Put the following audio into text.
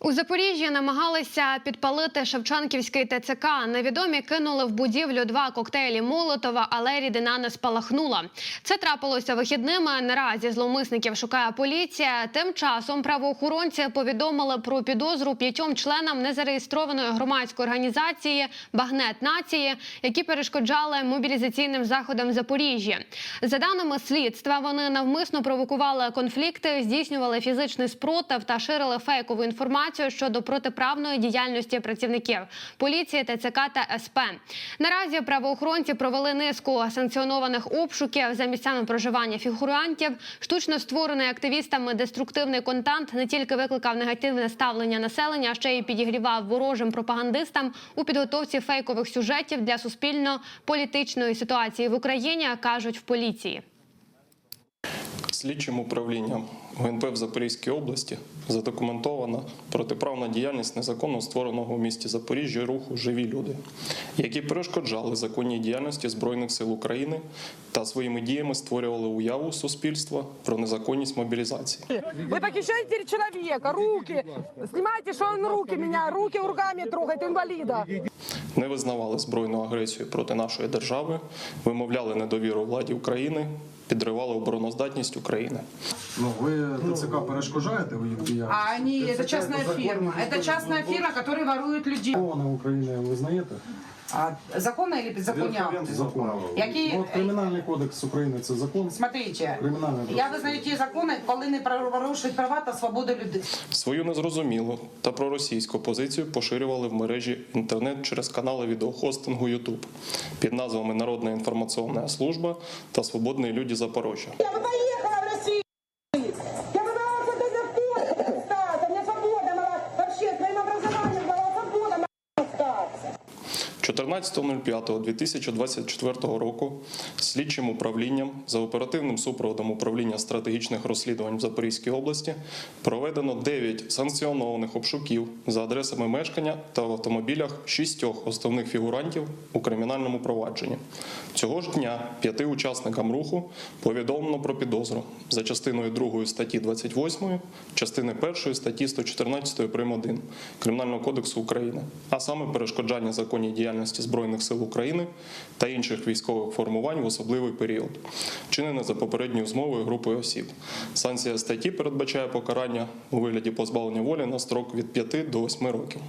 У Запоріжжі намагалися підпалити Шевченківський ТЦК. Невідомі кинули в будівлю два коктейлі Молотова, але рідина не спалахнула. Це трапилося вихідними. Наразі зловмисників шукає поліція. Тим часом правоохоронці повідомили про підозру п'ятьом членам незареєстрованої громадської організації Багнет нації, які перешкоджали мобілізаційним заходам в Запоріжжі. За даними слідства, вони навмисно провокували конфлікти, здійснювали фізичний спротив та ширили фейкову інформацію щодо протиправної діяльності працівників поліції, ТЦК та СП. Наразі правоохоронці провели низку санкціонованих обшуків за місцями проживання фігурантів. Штучно створений активістами деструктивний контент не тільки викликав негативне ставлення населення, а ще й підігрівав ворожим пропагандистам у підготовці фейкових сюжетів для суспільно-політичної ситуації в Україні, кажуть в поліції. Слідчим управлінням ГНП в Запорізькій області задокументована протиправна діяльність незаконно створеного у місті Запоріжжя руху Живі люди, які перешкоджали законній діяльності Збройних сил України та своїми діями створювали уяву суспільства про незаконність мобілізації. Вы похищаете человека, руки. Снимайте, что он руки меня, руки руками трогает, инвалида. Не визнавали збройну агресію проти нашої держави, вимовляли недовіру владі України, підривали обороноздатність України. Ну, ви ТЦК перешкоджаєте діяльність? А ні, це частна фірма. Це частна фірма, не ворує частная законно. фирма, которая ворует людей. Україна України ви знаєте? А законно или беззаконие? Закон. Які- Ну, от Кримінальний кодекс України це закон. Смотрите, Кримінальне я визнаю ті закони, коли не порушують права та свободу людей. Свою незрозумілу та проросійську позицію поширювали в мережі інтернет через канали відеохостингу YouTube під назвами Народна інформаційна служба та Свободні люди Запорожжя. Я бы 14.05.2024 року слідчим управлінням за оперативним супроводом управління стратегічних розслідувань в Запорізькій області проведено 9 санкціонованих обшуків за адресами мешкання та в автомобілях шістьох основних фігурантів у кримінальному провадженні. Цього ж дня п'яти учасникам руху повідомлено про підозру за частиною 2 статті 28, частини 1 статті 114 прим. 1 Кримінального кодексу України, а саме перешкоджання законній діяльності Збройних сил України та інших військових формувань в особливий період, вчинене за попередньою змовою групою осіб. Санкція статті передбачає покарання у вигляді позбавлення волі на строк від 5 до 8 років.